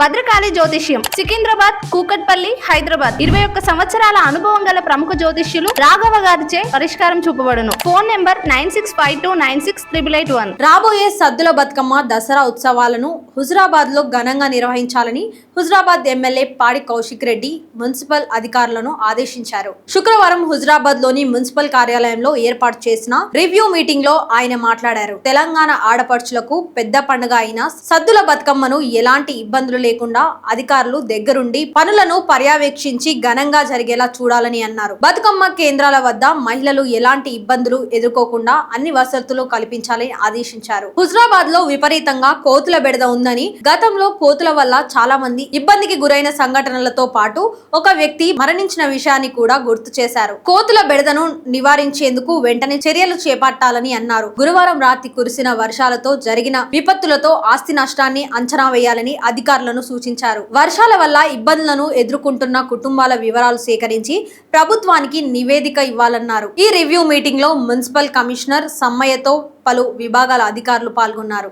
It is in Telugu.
భద్రకాళి జ్యోతిష్యం సికింద్రాబాద్ కూకట్పల్లి హైదరాబాద్. ఇరవై ఒక్క సంవత్సరాల అనుభవం గల ప్రముఖ జ్యోతిష్యులు రాఘవ గారిచే పరిష్కారం చూపబడును. Phone number nine six five two nine six triple eight one. రాబోయే సద్దుల బతుకమ్మ దసరా ఉత్సవాలను హుజురాబాద్లో ఘనంగా నిర్వహించాలని హుజురాబాద్ ఎమ్మెల్యే పాడి కౌశిక్ రెడ్డి మున్సిపల్ అధికారులను ఆదేశించారు. శుక్రవారం హుజురాబాద్లోని మున్సిపల్ కార్యాలయంలో ఏర్పాటు చేసిన రివ్యూ మీటింగ్లో ఆయన మాట్లాడారు. తెలంగాణ ఆడపడుచులకు పెద్ద పండుగ అయిన సద్దుల బతుకమ్మను ఎలాంటి ఇబ్బందులు లేకుండా అధికారులు దగ్గరుండి పనులను పర్యవేక్షించి ఘనంగా జరిగేలా చూడాలని అన్నారు. బతుకమ్మ కేంద్రాల వద్ద మహిళలు ఎలాంటి ఇబ్బందులు ఎదుర్కోకుండా అన్ని వసతులు కల్పించాలని ఆదేశించారు. హుజరాబాద్లో విపరీతంగా కోతుల బెడద ఉందని గతంలో కోతుల వల్ల చాలా మంది ఇబ్బందికి గురైన సంఘటనలతో పాటు ఒక వ్యక్తి మరణించిన విషయాన్ని కూడా గుర్తు చేశారు. కోతుల బెడదను నివారించేందుకు వెంటనే చర్యలు చేపట్టాలని అన్నారు. గురువారం రాత్రి కురిసిన వర్షాలతో జరిగిన విపత్తులతో ఆస్తి నష్టాన్ని అంచనా వేయాలని అధికారులను అధికారులను సూచించారు. వర్షాల వల్ల ఇబ్బందులను ఎదుర్కొంటున్న కుటుంబాల వివరాలు సేకరించి ప్రభుత్వానికి నివేదిక ఇవ్వాలన్నారు. ఈ రివ్యూ మీటింగ్లో మున్సిపల్ కమిషనర్ సమ్మయ్యతో పలు విభాగాల అధికారులు పాల్గొన్నారు.